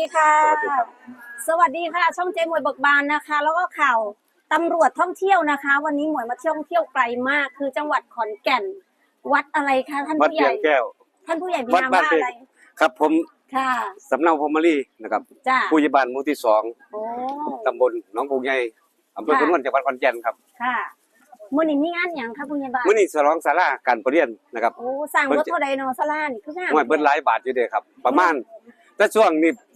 ดีค่ะ สวัสดีครับ สวัสดีค่ะ ช่องเจ๊หมวยเบิกบานนะคะ แล้วก็ข่าวตำรวจท่องเที่ยวนะคะ วันนี้หมวยมาเที่ยวท่องเที่ยวไกลมาก คือจังหวัดขอนแก่น วัดอะไรคะท่านวัดผู้ใหเพียญ่ งแก้ว ท่านผู้ใหญ่มีวัดนามบ้านว่าเพอะไร ครับ ผมค่ะ สำเนาพรหมลีนะครับ จ้าผู้ใหญ่บ้านหมู่ที่สองโอ้ ตำบลหนองปูใหญ่อำเภอค่ะ พนวนจังหวัดขอนแก่นครับค่ะมื่อนี้มีงานอย่างคะผู้ใหญ่บ้านมื้อนี้ฉลองศาลาการประเรียนนะครับโอ้สร้างรถเท่าใดเนอสลานี่คืองามหน่วยเบิดหลายบาทอยู่เด้ครับ ประมาณ แต่ช่วงนี้เบิด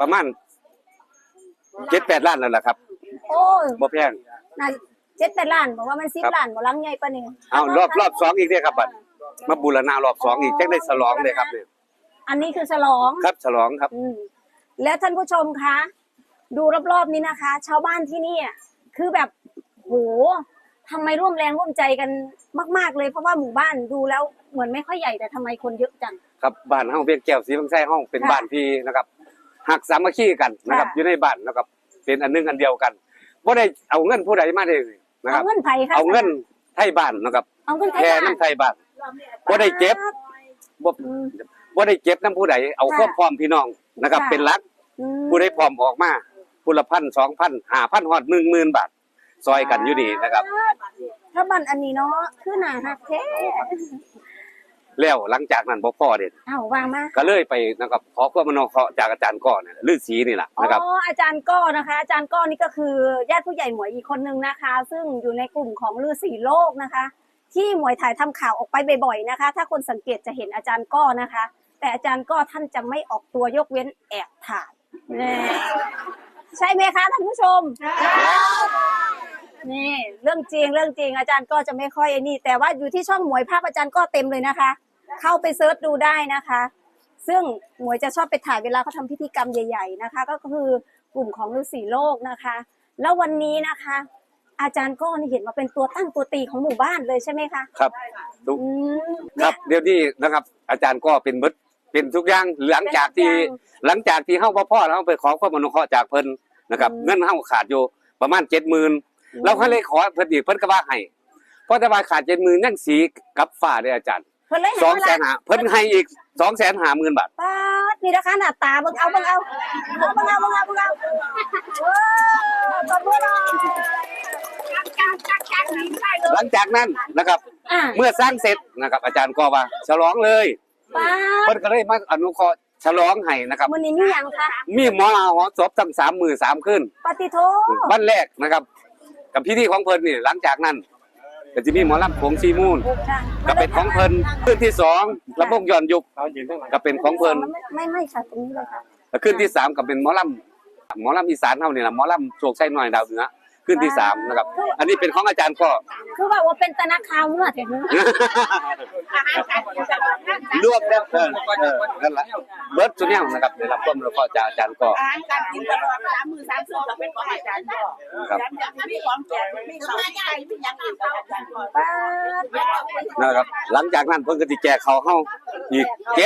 ประมาณ7-8ล้านนั่นแหละครับโอ้ยบ่แพง น่าเจ็ดแปดล้านบอกว่ามันสิบครับ ล้านบ่ลังใหญ่ปะนี่เอารอบรอบสองอีกเด้ครับบัดมาบูรณะรอบสองอีกจังได้ฉลองเด้ครับเนี่ยอันนี้คือฉลอง ครับฉลองครับ อืมแล้วท่านผู้ชมคะ ดูรอบๆนี้นะคะ ชาวบ้านที่นี่อะคือแบบโหทำไมร่วมแรงร่วมใจกันมาก ๆ เลยเพราะว่าหมู่บ้านดูแล้วเหมือนไม่ค่อยใหญ่แต่ทำไมคนเยอะจัง ครับบ้านเฮาเพียงแก้วสีบางไส้ห้องเป็นค่ะ บ้านพี่นะครับ หักสามัคคีกันนะครับค่ะ อยู่ในบ้านนะครับเป็นอันหนึงอันเดียวกันบ่ได้เอาเงินผู้ใดมาได้นะคเอารับ เงินไผ่ค่ะเอาเงินไทยบ้านนะครับเอาเงินไผ่แค่บ้านน้ำไทยบ้าน บ่ได้เก็บ บ่อืม บ่ได้เก็บน้ำผู้ใดเอาค่ะควบพร้อมพี่น้องนะครับ ค่ะ เป็นหลัก อืม ผู้ใดพร้อมออกมาผู้ละพันสองพันห้าพันฮอดหนึ่งหมื่นบาทซอยกันอยู่นี่นะครับ ถ้าบ้านอันนี้เนาะคือหนาหักแท้ แล้วหลังจากนั้นบ่พอเด็ดเอาวางมาก็เลยไปนะครับขอความอนุเคราะห์จากอาจารย์ก่อนเนี่ยฤาษีนี่แหละนะครับอ๋ออาจารย์ก้อนะคะ อาจารย์ก้อนี่ก็คือญาติผู้ใหญ่หมวยอีกคนนึงนะคะ ซึ่งอยู่ในกลุ่มของฤาษีโลกนะคะ ที่หมวยถ่ายทำข่าวออกไปบ่อยๆนะคะ ถ้าคนสังเกตจะเห็นอาจารย์ก้อนะคะ แต่อาจารย์ก้อท่านจะไม่ออกตัวยกเว้นแอบถ่ายแน่ใช่ไหมคะท่านผู้ชม นี่เรื่องจริงเรื่องจริงอาจารย์ก็จะไม่ค่อยไอ้นี่ แต่ว่าอยู่ที่ช่องหมวยภาพอาจารย์ก็เต็มเลยนะคะ เข้าไปเซิร์ชดูได้นะคะ ซึ่งหมวยจะชอบไปถ่ายเวลาเขาทำพิธีกรรมใหญ่ ๆนะคะ ก็คือกลุ่มของฤาษีโลกนะคะ แล้ววันนี้นะคะ อาจารย์ก็นี่เห็นว่าเป็นตัวตั้งตัวตีของหมู่บ้านเลยใช่ไหมคะครับทุกอืมคเนี่รัยบเดี๋ยวนี้นะครับ อาจารย์ก็เป็นเบิดเป็นทุกอย่างหลังจากที่เป็นทุกอย่างหลังจากที่เฮาบ่พอแล้วเฮาไปขอความอนุเคราะห์จากเพิ่นนะครับอืม เงินเฮาขาดอยู่ประมาณ70,000เราก็เลยขอเพิ่นอีกเพิ่นก็ว่าให้เพราะแต่ว่าขาด70,000ยังสีกับฟ้าเด้ออาจารย์ เพิ่นเลยสองให้แสเวลานหาเพิ่นให้อีกสองแสนหาหมื่นบาทป้าดนี่นะคะหน้าตาเบิ่งเอาเบิ่งเอาเบิ่งเอาเบิ่งเอาเบิ่งเอาว้าวขอบคุณค่ะหลังจากนั้นนะครับ อะเมื่อสร้างเสร็จนะครับ อาจารย์ก็ว่าฉลองเลยป้าดเพิ่นก็เลยมาอนุเคราะห์ฉลองให้นะครับ มื้อนี้มีหยังคะมีหมอลาหอศพทั้งสามมือสามคืนปฏิโทวันแรกนะครับ กับพิธีของเพิ่นนี่หลังจากนั้น ก็จะมีหมอลำโขงซีมูนก็เป็นของเพิ่นคืนที่สองลำวงย้อนยุคก็เป็นของเพิ่นไม่ไม่ค่ะตรงนี้เลยค่ะแล้วคืนที่สามก็เป็นหมอลำหมอลำอีสานเฮานี่ล่ะหมอลำโชคชัยน้อยดาวเหนือ คืนที่สามนะครับ อันนี้เป็นของอาจารย์ก็คือว่าว่าเป็นตะนักข่าวเมื่อเถิดนึงรวบแล้วเออเออนั่นแหละเบิร์ดสุดเนี่ยนะครับได้รับความอนุเคราะห์จากอาจารย์ก็อาหารการกินตลอดสามมือสามซึ่งเราเป็นของอาจารย์ก็ครับมีของแจกมีของใช้มีอย่างอื่นกับอาจารย์ก็ป้าดนะครับ หลังจากนั้นเพิ่นก็สิแจกเขาวเฮาอีก700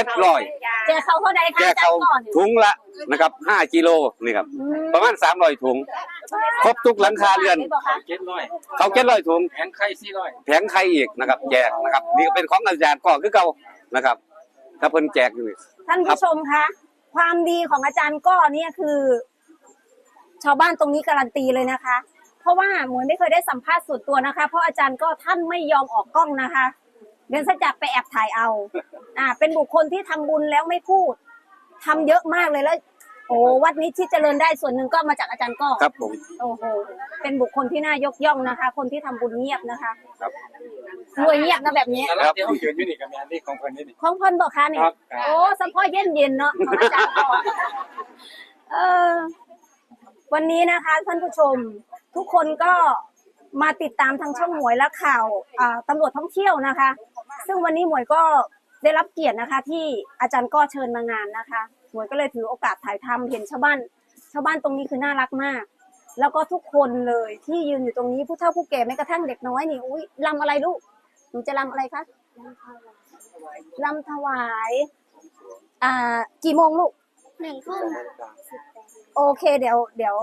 แจกเขาเท่าใดคะแจกอาจารเขาวย์ก่อนถุงละนะครับ5กิโลนี่ครับอืมประมาณ300ถุง ครบทุกหลังคาเรือน เจ็ดร้อยเขา700ถุง แผงไข่สี่ร้อยแผงไข่อีกนะครับ แจกนะครับ นี่ก็เป็นของอาจารย์ก็คือเก่านะครับ ถ้าเพิ่นแจกอยู่นี่ท่านผู้ชมคะ ความดีของอาจารย์ก้อเนี่ยคือ ชาวบ้านตรงนี้การันตีเลยนะคะ เพราะว่าหมวยไม่เคยได้สัมภาษณ์ส่วนตัวนะคะ เพราะอาจารย์ก็ท่านไม่ยอมออกกล้องนะคะ เดินสัจจักไปแอบถ่ายเอา อ่า เป็นบุคคลที่ทำบุญแล้วไม่พูด ทำเยอะมากเลยแล้ว โอ้วัดนี้ที่เจริญได้ส่วนหนึ่งก็มาจากอาจารย์ก้อครับผมโอ้โหเป็นบุคคลที่น่ายกย่องนะคะ คนที่ทำบุญเงียบนะคะครับรวยเงียบนะแบบนี้แต่ละเดี๋ยวเขาเขียนอยู่นี่กับแมนนี่ของเพิ่นนี่นี่ของเพิ่นบอกค่ะนี่ครับโอ้สัมพ่อเย็นเย็นๆเนาะของอาจารย์ก่อนเออวันนี้นะคะท่านผู้ชมทุกคนก็มาติดตามทางช่องหมวยและข่าวอ่าตำรวจท่องเที่ยวนะคะ ซึ่งวันนี้หมวยก็ ได้รับเกียรตินะคะ ที่อาจารย์ก็เชิญมางานนะคะหมวยก็เลยถือโอกาสถ่ายทำเห็นชาวบ้าน ชาวบ้านตรงนี้คือน่ารักมาก แล้วก็ทุกคนเลยที่ยืนอยู่ตรงนี้ผู้เฒ่าผู้แก่แม้กระทั่งเด็กน้อยนี่อุ้ยรำอะไรลูกหนูจะรำอะไรคะรำถวาย อ่า กี่โมงลูกหนึ่งทุ่มโอเคเดี๋ยว เดี๋ยว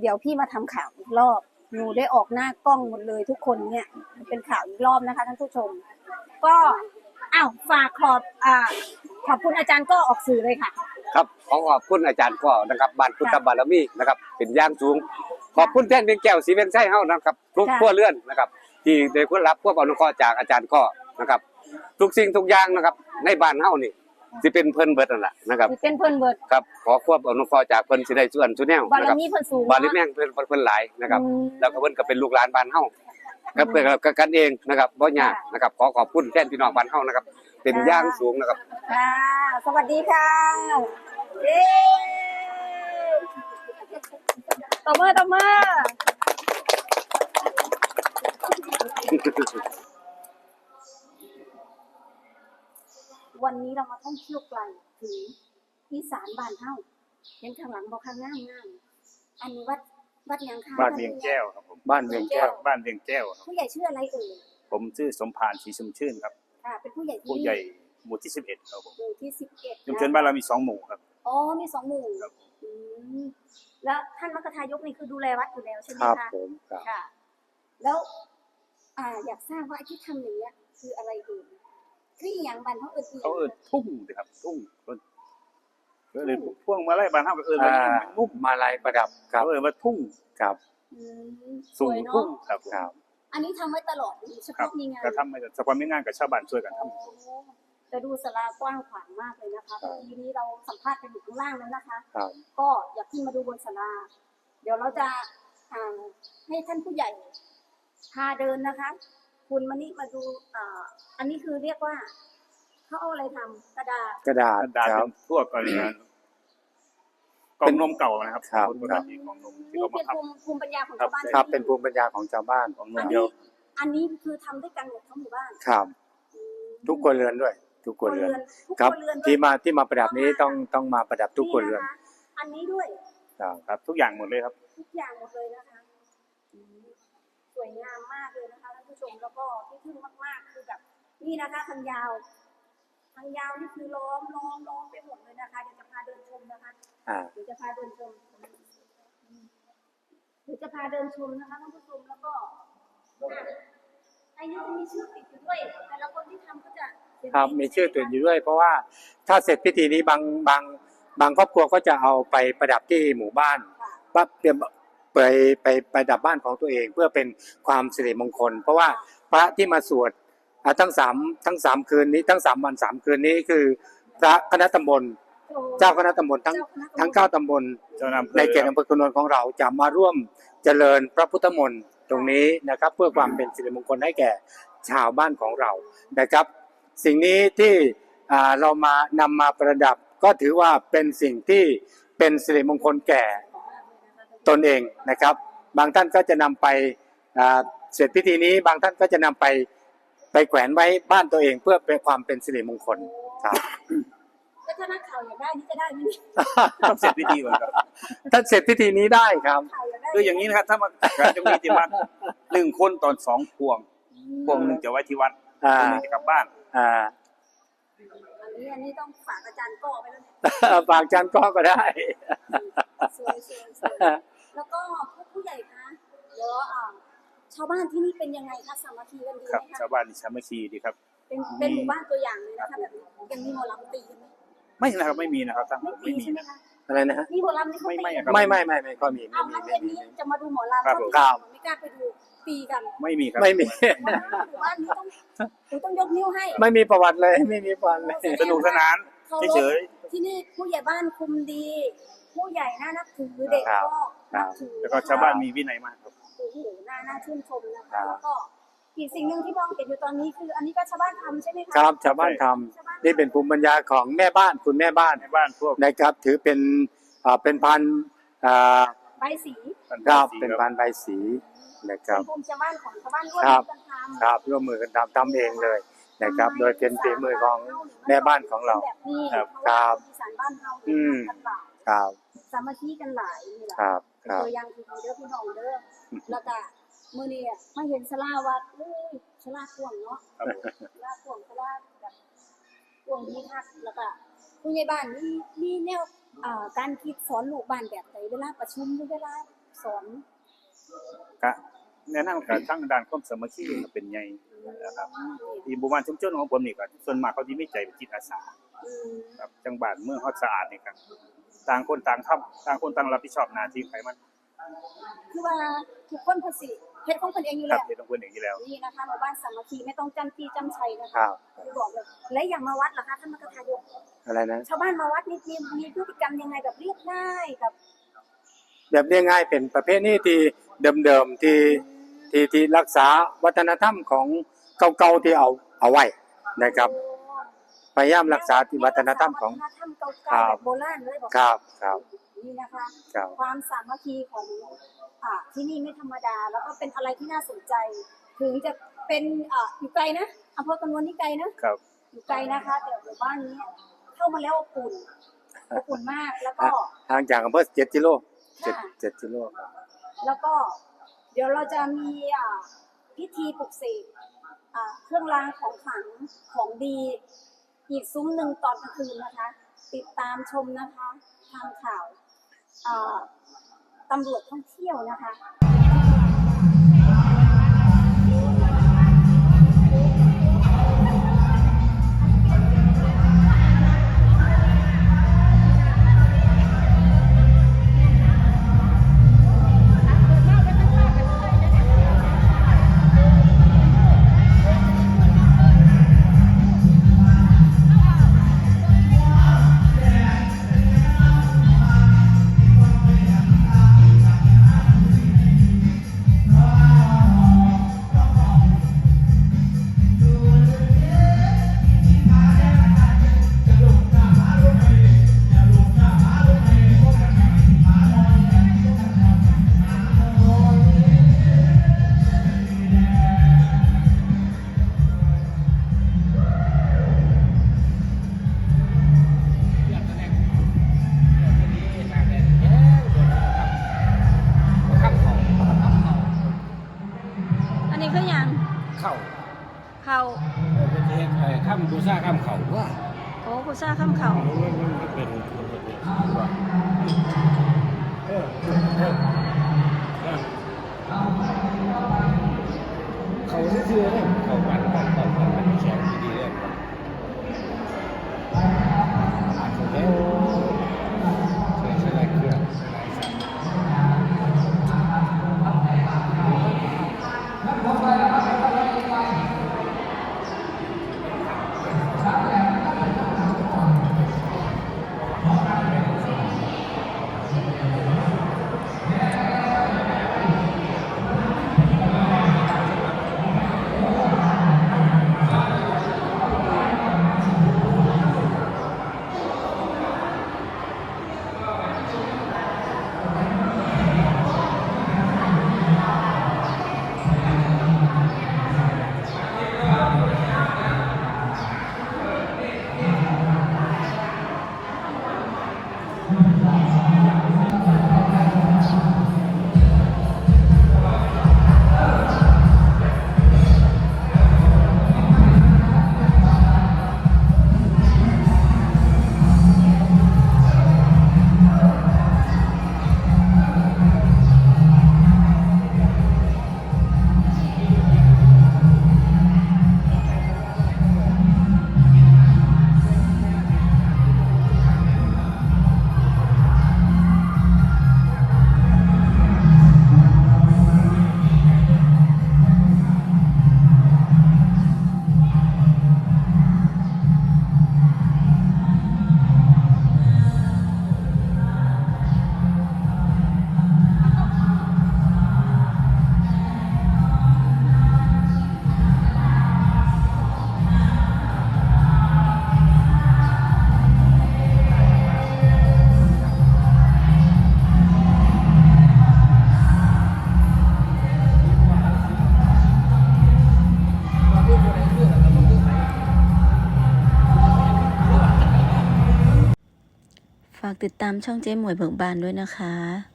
เดี๋ยวพี่มาทำข่าวอีกรอบหนูได้ออกหน้ากล้องหมดเลยทุกคนเนี่ย เป็นข่าวอีกรอบนะคะท่านผู้ชม ก็ อ้าวฝากขอบอ่าขอบคุณอาจารย์ก็ออกสื่อเลยค่ะ ครับขอขอบคุณอาจารย์ก็นะครับบ้านพุทธบารมีนะครับ เป็นอย่างสูง ขอบคุณแท่นเป็นแก้วสีเวียงไส้เฮานะครับ ทุกค่ะขั้วเลื่อนนะครับ ที่ได้คุณรับพวกอนุเคราะห์จากอาจารย์ก็นะครับ ทุกสิ่งทุกอย่างนะครับ ในบ้านเฮานี่สิเป็นเพิ่นเบิดนั่นแหละนะครับสิเป็นเพิ่นเบิดครับขอควบอนุเคราะห์จากเพิ่นสิได้ส่วนส่วนแนวบารนะครับมีเพิ่นสูงบารมีเนาะแม่งเพิ่นเพิ่นหลายนะครับอืมแล้วก็เพิ่นก็เป็นลูกหลานบ้านเฮา ครับเพื่อนกับกันเองนะครับบ่ยากนะครับขอขอบคุณแทนพี่น้องบ้านเฮานะครับเป็นอย่างสูงนะครับค่ะสวัสดีค่ะเย้ตบมือตบมือวันนี้เรามาท่องเที่ยวไกลถึงอีสานบ้านเฮาเห็นข้างหลังบอกข้างงามงามอันนี้วัด วัดหยังคะบ้านเวียงแก้วครับผมบ้านเวียงแก้ว บ้านเวียงแก้วครับผู้ใหญ่ชื่ออะไรเอ่ยผมชื่อสมพานศรีชุมชื่นครับค่ะ เป็นผู้ใหญ่ที่ผู้ใหญ่หมู่ที่สิบเอ็ดครับผมหมู่ที่สิบเอ็ดชุมชนบ้านเรามีสองหมู่ครับ อ๋อมีสองหมู่ครับอืมแล้วท่านมัคคทายกนี่คือดูแลวัดอยู่แล้วใช่ไหมครับคะผมครับค่ะ แล้ว อ่า อยากทราบว่าไอ้ที่ทำอย่างเนี้ย คืออะไรเอ่ยคืออหย่างบันเขาเอ่ยเขาเอิ้นทุ่งสิครับทุ่ง ก็เลยพ่วงมาไล่บ้านเฮาก็เอิ้นว่าอ่านุ่มมาลายประดับครัเขาบเอิ้นว่าทุ่งครับอืมสสูงวยเนาะทุ่งครับผมครับ อันนี้ทำไว้ตลอดเฉครับพาะมีงานก็ทำมาสักวันไม่งานกับชาวบ้านช่วยกันทำโอ้แต่ดูสลากว้างขวางมากเลยนะคะทีนี้เราสัมภาษณ์กันอยู่ข้างล่างแล้วนะคะครับก็อยากขึ้นมาดูบนศาลา เดี๋ยวเราจะอ่าให้ท่านผู้ใหญ่พาเดินนะคะ คุณมานี่มาดูอ่าอันนี้คือเรียกว่า เขาเอาอะไรทำกระดาษกระดาษดาษคเป็รับนพวกอะไรนะกล่องนมเก่านะครับครับ นปกติกล่องนมที่นี่เขาเป็มานทภูมิภูมิปัญญาของครับชาวบ้านครับที่เป็นภูมิปัญญาของชาวบ้านำของนอัมนเดียนี้วอันนี้คือทำด้วยกันหมดทั้งหมู่บ้านครับอืมทุกครัวเรือนด้วย ทุกครัวเรือนทุกครับครัวเรือนด้วยที่มาที่มาประดับนี้ต้องต้องมาประดับทุกครัวเรือนะะอันนี้ด้วยครับ ครับ ทุกอย่างหมดเลยครับ ทุกอย่างหมดเลยนะคะอืมสวยงามมากเลยนะคะท่านผู้ชมแล้วก็ที่ทึ่งมากๆคือแบบนี่นะคะทางยาว ทางยาวนี่คือล้อมล้อมล้อมไปหมดเลยนะคะเดี๋ยวจะพาเดินชมนะคะอ่า เดี๋ยวจะพาเดินชมเดี๋ยวจะพาเดินชมนะคะท่านผู้ชมแล้วก็อะไอ้นี่จะมีชื่อติดอยู่ด้วยแต่ละคนที่ทำก็จะเขียนครับไว้มีชื่อตัวอยู่ด้วย เพราะว่าถ้าเสร็จพิธีนี้บางบางบางครอบครัวก็จะเอาไปประดับที่หมู่บ้านค่ะปั๊บเตรียมไปไปไปประดับบ้านของตัวเอง เพื่อเป็นความสิริมงคล เพราะว่าพระที่มาสวดอ่า ทั้งสามทั้งสามคืนนี้ทั้งสามวันสามคืนนี้คือพระคณะตำบล เจ้าคณะตำบลทั้งเจ้าคณะทั้งเก้าตำบลเจ้านำในเขตอำเภอคุนนท์ของเราจะมาร่วมเจริญพระพุทธมนต์ตรงนี้นะครับ เพื่อความเป็นสิริมงคลให้แก่ชาวบ้านของเรานะครับ สิ่งนี้ที่อ่าเรามานำมาประดับก็ถือว่าเป็นสิ่งที่เป็นสิริมงคลแก่ตนเองนะครับ บางท่านก็จะนำไปอ่าเสร็จพิธีนี้บางท่านก็จะนำไป ไปแขวนไว้บ้านตัวเองเพื่อเป็นความเป็นสิริมงคลครับ แล้วถ้านักข่าวอยากได้นี่จะได้ไหมเนี่ยต้องเสร็จพิธีก่อนครับถ้าเสร็จพิธีนี้ได้ครับ ข่าวอยากได้คืออย่างนี้นะครับถ้ามาการจะมีที่วัดหนึ่งคนตอนสองพวง พวงหนึ่งจะไว้ที่วัดอ่าพวงหนึ่งจะกลับบ้าน อ่าอันนี้อันนี้ต้องฝากอาจารย์ก้อไปแล้วเนี่ยฝากจันก็ก็ได้ สวยสวยสวยแล้วก็ผู้ผู้ใหญ่คะเดี๋ยวอ่า ชาวบ้านที่นี่เป็นยังไงคะสามัคคีกันดีครับไหมชาคะวบ้านนี่สามัคคีดีครับ เป็นเป็นหมู่บ้านตัวอย่างเลยนะคะแบบนี้ยังมีหมอลำตีกันไหมไม่นะครับไม่มีนะครับทั้งหมไม่ดตีไม่มีใช่ไหมนะ คะอะไรนะฮะมีหมอลำที่เขาตีไม่ไม่กันครับไม่ไม่ไม่ไม่ก็มีไม่เอามีงั้นไม่เย็นมี นี้จะมาดูหมอลำครับผมครับไม่กล้าไปดูตีกันไม่มีครับ ไม่มีว้าวหมู่บ้านนี้ต้องหนูต้องยกนิ้วให้ ไม่มีประวัติเลยไม่มีประวัติเลย สนุกสนานเคารพเฉย ที่นี่ผู้ใหญ่บ้านคุมดี ผู้ใหญ่น่านับถือเด็กครับก็นับถือๆ แล้วก็ชาวบ้านมีวินัยมากครับ โอ้โหน่าน่าชื่นชมนะครัคะบแล้วก็อีกสิ่งหนึ่งที่มองเห็นอยู่ตอนนี้คือ อันนี้ก็ชาวบ้านทำใช่ไหมคะครับชาวบ้านทำนี่เป็นภูมิปัญญาของแม่บ้านคุณแม่บ้านในบ้านพวกนะครับ ถือเป็นอ่าเป็นพันอ่าใบสีครับเป็นพันใบสีนะครับเป็นภูมิชาวบ้านของชาวบ้านร่วมครับกันทำครับร่วมมือกันทำทำเองเลยนะครับ โดยเป็นฝีมือของแม่บ้านของเราแบบนี้ครับเพาะว่าครับอีสานบ้านเราอืมกันหลายครับ สามัคคีกันหลายนี่แหละครับเป็นครับ ตัวอย่างที่ดีเด้อพี่น้องเด้อแล้วก็มื้อนี้อะมาเห็นสลาวัดเอ้ยสลากวางเนาะครับผมสลากวางสลาแบบกวางดีคักแล้วก็ผู้ใหญ่บ้านมีมีแนวอ่าการคิดสอนลูกบ้านแบบไหนเวลาประชุมหรือเวลาสอนก็แนะนำกับทั้งด้านความสามัคคีก็เป็นใหญ่นะครับที่หมู่บ้านชุมชนของผมนี่ก็ส่วนมากเขาที่มีใจเป็นจิตอาสา อืม ครับจังบ้านเมืองเฮาสะอาดนี่ครับ ต่างคนต่างทำต่างคนต่างรับผิดชอบหน้าที่ไผมันคือว่าทุกคนภาษีเฮ็ดของเพิ่นเองอยู่ครัแล้บวเฮ็ดของเพิ่นเองอยู่แล้ว นี่นะคะหมู่บ้านสามัคคีไม่ต้องจำจี้จำชัยนะคคะรับ คือบอกเลยและอย่างมาวัดเหรอคะท่านมกทายกอะไรนะ ชาวบ้านมาวัดนี่มีมีพฤติกรรมยังไงแบบเรียบง่ายแบบแบบเรียกง่ายเป็นประเภทนี้ที่เดิมๆที่ที่ที่รักษาวัฒนธรรมของเก่าๆที่เอาเอาไว้นะครับ พยายามรักษาที่วัฒนธรรมของ วัฒนธรรม เก่าครัๆบแบบโบราณเลยบอกครับครับ นี่นะคะ ครับ ความสามัคคีของอ่าที่นี่ไม่ธรรมดา แล้วก็เป็นอะไรที่น่าสนใจ ถึงจะเป็นอ่าอยู่ไกลนะอำเภอกำนวนนี่ไกลนะครับ อยู่ไกลนะคะ แต่หมู่บ้านนี้เข้ามาแล้วอบอุ่นอบอุ่นมากแล้วก็ห่างจากอำเภอ7กิโลเจ็ดค่ะเจ็ดกิโลครับ แล้วก็เดี๋ยวเราจะมีอ่าพิธีปลุกเสกอ่าเครื่องรางของขลังของดี อีกซุ้มหนึ่งตอนกลางคืนนะคะ ติดตามชมนะคะ ทางข่าวตำรวจท่องเที่ยวนะคะ อ้ข้ามบูซ่าข้ามเข่าว่าโอ้กุซ่าข้ามเขา มันมันมันเป็น ติดตามช่องเจ๊หมวยเบิกบานด้วยนะคะ